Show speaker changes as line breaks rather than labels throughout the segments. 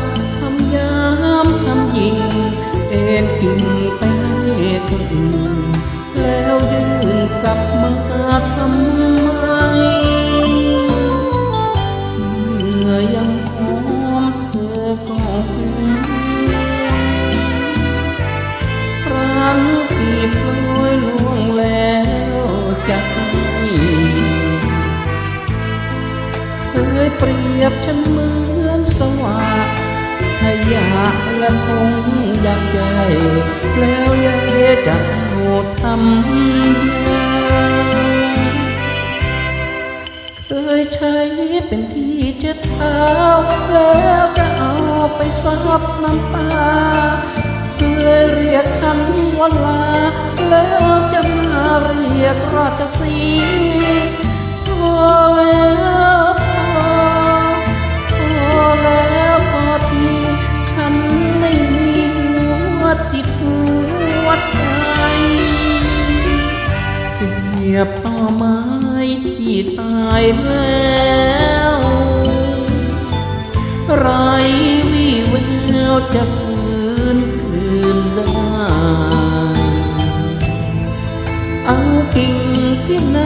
บทำยามทำยิง เอ็นกิ่งไปให้คนอื่นแล้วยื่นสับมาทำไมเมื่อยังหอมเธอก็ครั้งที่ปล่อยลวงแล้วจะเคยเปรียบฉันเหมือนสวรรค์ และคงอยากใหญ่แล้วยายจะเอาทำยาเคยใช้เป็นที่เช็ดเท้า แล้วจะเอาไปซับน้ำตาเคยเรียกฉันว่าลาแล้วจะมาเรียกราชสี ยบต่อไม้ที่ตายแล้ว ไรวิแววจะฟื้นคืนได้ เอากิ่งที่ไหน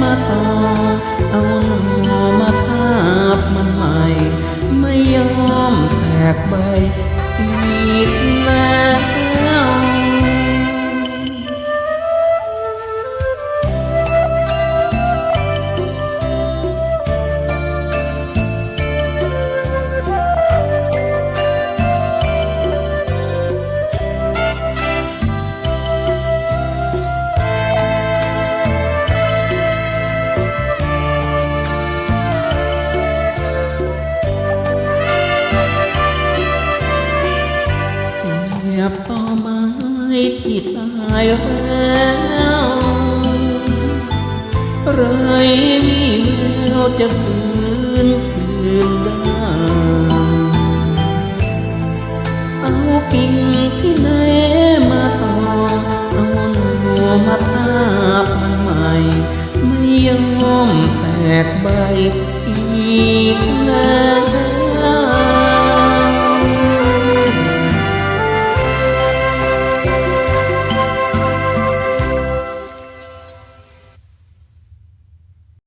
มาต่อ ยียบต่อไม้ที่ตายแล้วไรมีแววจะฟื้นคืนได้